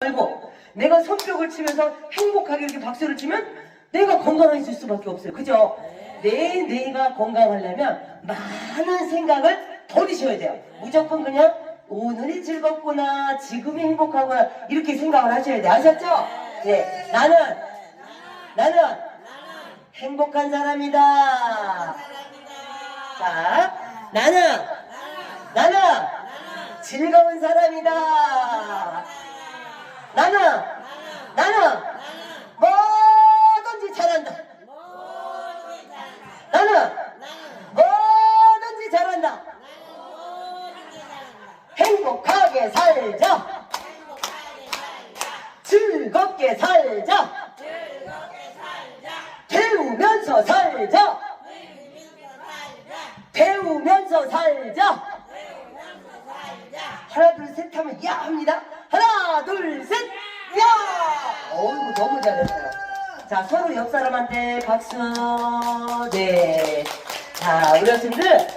말고 내가 손뼉을 치면서 행복하게 이렇게 박수를 치면 내가 건강해질 수밖에 없어요. 그죠? 내 뇌가 건강하려면 많은 생각을 버리셔야 돼요. 무조건 그냥 오늘이 즐겁구나, 지금이 행복하구나 이렇게 생각을 하셔야 돼요. 아셨죠? 네, 나는 나는 행복한 사람이다. 자, 나는 나는 즐거운 사람이다. 나는 나는 뭐든지 잘한다. 나는 뭐든지 잘한다. 행복하게 살자. 즐겁게 살자. 배우면서 살자. 배우면서 살자. 하나 둘 셋 하면 야 합니다. 하나 둘 셋. 야. 어이구 너무 잘했어요. 자 서로 옆 사람한테 박수. 네. 자 우리 학생들